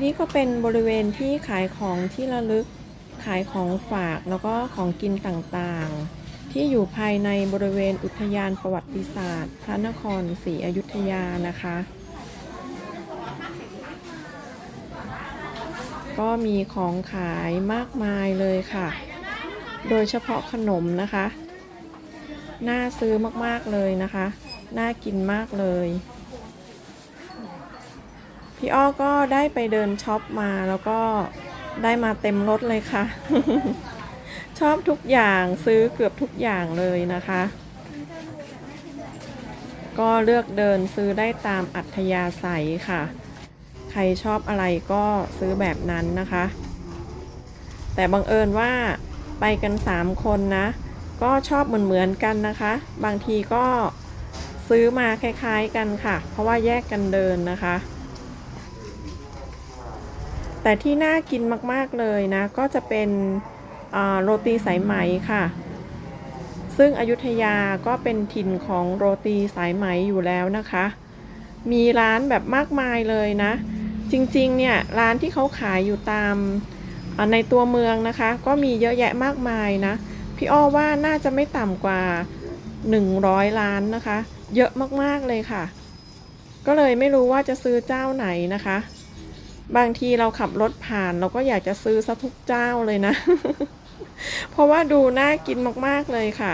นี่ก็เป็นบริเวณที่ขายของที่ระลึก ขายของฝากแล้วก็ของกินต่างๆ ที่อยู่ภายในบริเวณอุทยานประวัติศาสตร์ พระนครศรีอยุธยานะคะ ก็มีของขายมากมายเลยค่ะ โดยเฉพาะขนมนะคะ น่าซื้อมากๆเลยนะคะ น่ากินมากเลย พี่อ้อก็ได้ไปเดินช็อปมาแล้วก็ได้มาเต็มรถเลยค่ะ ชอบทุกอย่างซื้อเกือบทุกอย่างเลยนะคะ ก็เลือกเดินซื้อได้ตามอัธยาศัยค่ะ ใครชอบอะไรก็ซื้อแบบนั้นนะคะ แต่บังเอิญว่าไปกัน 3 คนนะ ก็ชอบเหมือนๆกันนะคะ บางทีก็ซื้อมาคล้ายๆกันค่ะ เพราะว่าแยกกันเดินนะคะ แต่ที่น่ากินมากๆเลยนะ ก็จะเป็นโรตีสายไหมค่ะ ซึ่งอยุธยาก็เป็นถิ่นของโรตีสายไหมอยู่แล้วนะคะ มีร้านแบบมากมายเลยนะ จริงๆเนี่ยร้านที่เขาขายอยู่ตามในตัวเมืองนะคะ ก็มีเยอะแยะมากมายนะ พี่อ้อว่าน่าจะไม่ต่ำกว่า 100ล้านนะคะ เยอะมากๆเลยค่ะ ก็เลยไม่รู้ว่าจะซื้อเจ้าไหนนะคะ บางทีเราขับรถผ่านเราก็อยากจะซื้อซะทุกเจ้าเลยนะ เพราะว่าดูน่ากินมากๆเลยค่ะ